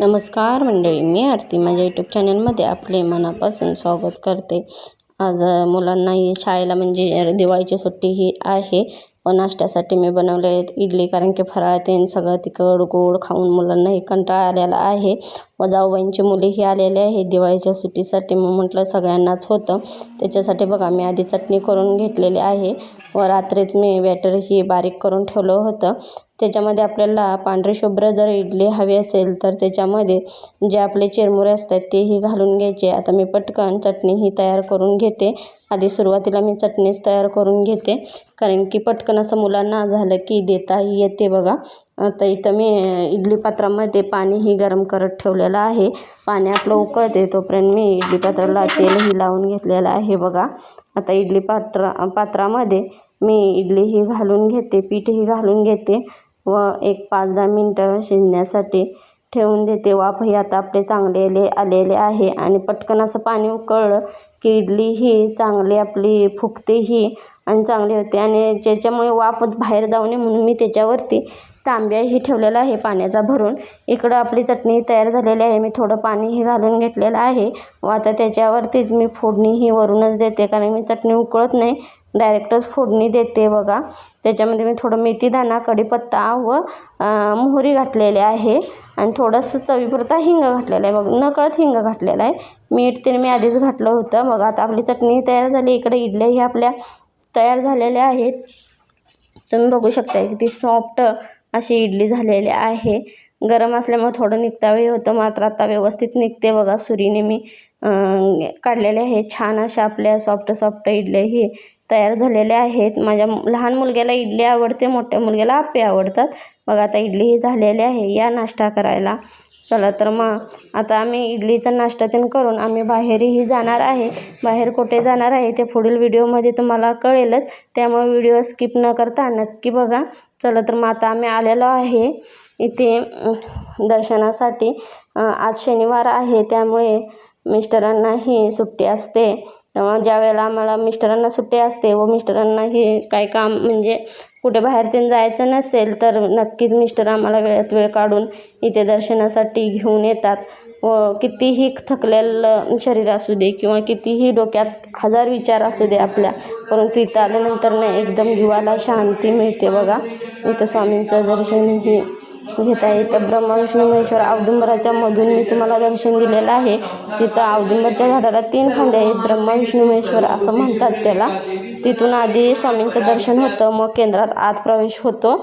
नमस्कार मंडळी मी आरती. माझ्या यूट्यूब चॅनलमध्ये आपले मनापासून स्वागत करते. आज मुलांनाही शाळेला म्हणजे दिवाळीची सुट्टी ही आहे. व नाश्त्यासाठी मी बनवले आहेत इडली कारण की फराळ तेन सगळं तिखट गोड खाऊन मुलांनाही कंटाळा आलेला आहे. व जाऊबाईंची मुलीही आलेले आहे दिवाळीच्या सुट्टीसाठी मग म्हटलं सगळ्यांनाच होतं. त्याच्यासाठी बघा मी आधी चटणी करून घेतलेली आहे. व रात्रीच मी बॅटर ही बारीक करून ठेवलं होतं. त्याच्यामध्ये आपल्याला पांढरे शुभ्र जर इडली हवी असेल तर त्याच्यामध्ये जे आपले चिरमुरे असतात तेही घालून घ्यायचे. आता मी पटकन चटणी ही तयार करून घेते. आधी सुरुवातीला मी चटणीच तयार करून घेते. कारण की पटकन असं मुलांना झालं की देताही येते बघा. आता इथं मी इडली पात्रामध्ये पाणीही गरम करत ठेवलेलं आहे. पाणी आपलं उकळते तोपर्यंत मी इडली पात्राला तेलही लावून घेतलेलं आहे बघा. आता इडली पात्रा पात्रामध्ये मी इडलीही घालून घेते पीठही घालून घेते. व एक पाच दहा मिनटं शिजण्यासाठी ठेवून देते. वाफही आता आपले चांगलेले आलेले आहे आणि पटकन असं पाणी उकळलं की इडली ही चांगली आपली फुगतेही आणि चांगली होते. आणि ज्याच्यामुळे वाफच बाहेर जाऊ नये म्हणून मी त्याच्यावरती तांब्याही ठेवलेला आहे पाण्याचा भरून. इकडं आपली चटणी तयार झालेली आहे. मी थोडं पाणीही घालून घेतलेलं आहे व आता त्याच्यावरतीच मी फोडणीही वरूनच देते कारण मी चटणी उकळत नाही. डायरेक्टच फोडणी देते बघा. त्याच्यामध्ये मी थोडं मेथीदाणा कढीपत्ता व मोहरी घातलेली आहे. आणि थोडंसं चवीपुरता हिंग घातलेला आहे. बघ नकळत हिंग घातलेला आहे. मीठ तिने मी आधीच घातलं होतं. बघा आता आपली चटणी तयार झाली. इकडे इडल्याही आपल्या तयार झालेल्या आहेत. तुम्ही बघू शकता किती सॉफ्ट अशी इडली झालेली आहे. गरम असल्यामुळे थोडं निघतावेळी होतं. मात्र आता व्यवस्थित निघते बघा. सुरीने मी काढलेले आहे. छान अशा आपल्या सॉफ्ट सॉफ्ट इडल्याही तयार झालेले आहेत. माझ्या लहान मुलग्याला इडली आवडते मोठ्या मुलग्याला आप्पे आवडतात. बघा आता इडली ही झालेली आहे. या नाश्ता करायला. चला तर मग आता आम्ही इडलीचा नाश्ता तेन करून आम्ही बाहेरही जाणार आहे. बाहेर कुठे जाणार आहे ते पुढील व्हिडिओमध्ये तुम्हाला कळेलच. त्यामुळे व्हिडिओ स्किप न करता नक्की बघा. चला तर मग आता आम्ही आलेलो आहे इथे दर्शनासाठी. आज शनिवार आहे त्यामुळे मिस्टरांनाही सुट्टी असते. तेव्हा ज्या वेळेला आम्हाला मिस्टरांना सुट्टी असते व मिस्टरांनाही काही काम म्हणजे कुठे बाहेर ते जायचं नसेल तर नक्कीच मिस्टर आम्हाला वेळात वेळ काढून इथे दर्शनासाठी घेऊन येतात. व कितीही थकलेलं शरीर असू दे किंवा कितीही डोक्यात हजार विचार असू दे आपल्या परंतु इथं आल्यानंतर ना एकदम जीवाला शांती मिळते बघा. इथं स्वामींचं दर्शनही घेता येतं ब्रह्मा विष्णू महेश्वर औदुंबराच्या मधून मी तुम्हाला दर्शन दिलेलं आहे. तिथं औदुंबरच्या झाडाला तीन खांदे आहेत. ब्रह्मा विष्णू महेश्वर असं म्हणतात त्याला. तिथून आधी स्वामींचं दर्शन होतं. मग केंद्रात आत प्रवेश होतो.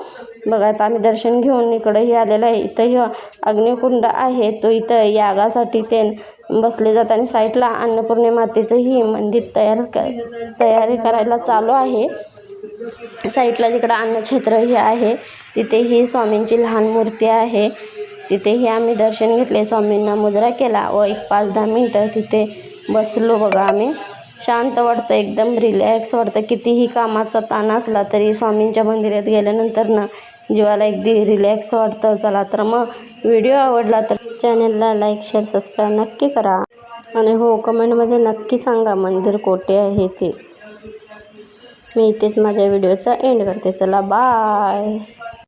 बघा आता आम्ही दर्शन घेऊन इकडंही आलेलं आहे. इथंही अग्निकुंड आहे. तो इथं यागासाठी ते बसले जातात आणि साईडला अन्नपूर्णे मातेचंही मंदिर तयार क तयारी करायला चालू आहे. साईडला जिकडं अन्नक्षेत्र हे आहे तिथेही स्वामींची लहान मूर्ती आहे. तिथेही आम्ही दर्शन घेतले स्वामींना मुजरा केला व एक पाच दहा मिनटं तिथे बसलो बघा आम्ही. शांत वाटतं एकदम रिलॅक्स वाटतं. कितीही कामाचा ताण असला तरी स्वामींच्या मंदिरात गेल्यानंतर ना जीवाला अगदी रिलॅक्स वाटतं. चला तर मग व्हिडिओ आवडला तर चॅनलला लाईक शेअर सबस्क्राईब नक्की करा. आणि हो कमेंटमध्ये नक्की सांगा मंदिर कोठे आहे ते. मी इथेच माझ्या व्हिडिओचा एंड करते. चला बाय